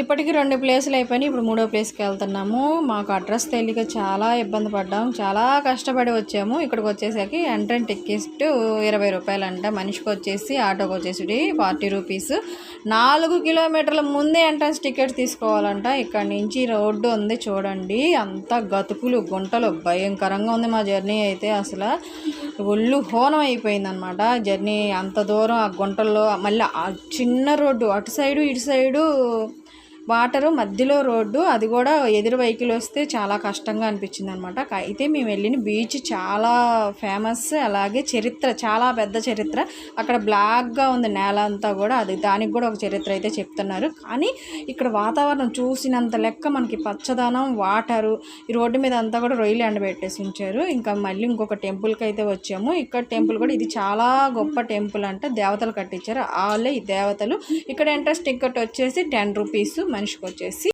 ఇప్పటికి రెండు ప్లేసులు అయిపోయినాయి. ఇప్పుడు మూడో ప్లేస్కి వెళ్తున్నాము. మాకు అడ్రస్ తెలియక చాలా ఇబ్బంది పడ్డాము చాలా కష్టపడి వచ్చాము. ఇక్కడికి వచ్చేసరికి ఎంట్రన్ టికెట్ ఇరవై రూపాయలు అంట మనిషికి వచ్చేసి ఆటోకి వచ్చేసి ఫార్టీ రూపీస్. నాలుగు కిలోమీటర్ల ముందే ఎంట్రన్స్ టికెట్ తీసుకోవాలంట. ఇక్కడ నుంచి రోడ్డు ఉంది చూడండి. అంత గతుకులు గుంటలు భయంకరంగా ఉంది మా జర్నీ అయితే అసలు. ఒళ్ళు హోనం అయిపోయింది అనమాట జర్నీ అంత దూరం ఆ గుంటల్లో మళ్ళీ ఆ చిన్న రోడ్డు అటు సైడు ఇటు సైడు వాటరు మధ్యలో రోడ్డు అది కూడా ఎదురు వెహికల్ వస్తే చాలా కష్టంగా అనిపించింది అనమాట అయితే మేము వెళ్ళిన బీచ్ చాలా ఫేమస్ అలాగే చరిత్ర చాలా పెద్ద చరిత్ర. అక్కడ బ్లాక్గా ఉంది నేల అంతా కూడా అది దానికి కూడా ఒక చరిత్ర అయితే చెప్తున్నారు. కానీ ఇక్కడ వాతావరణం చూసినంత లెక్క మనకి పచ్చదనం వాటరు ఈ రోడ్డు మీద అంతా కూడా రొయ్యలు ఎండబెట్టేసి ఉంచారు. ఇంకా మళ్ళీ ఇంకొక టెంపుల్కి అయితే వచ్చాము. ఇక్కడ టెంపుల్ కూడా ఇది చాలా గొప్ప టెంపుల్ అంటే దేవతలు కట్టించారు. వాళ్ళే ఈ దేవతలు. ఇక్కడ ఇంట్రెస్ట్ టికెట్ వచ్చేసి టెన్ రూపీస్ మనిషికి వచ్చేసి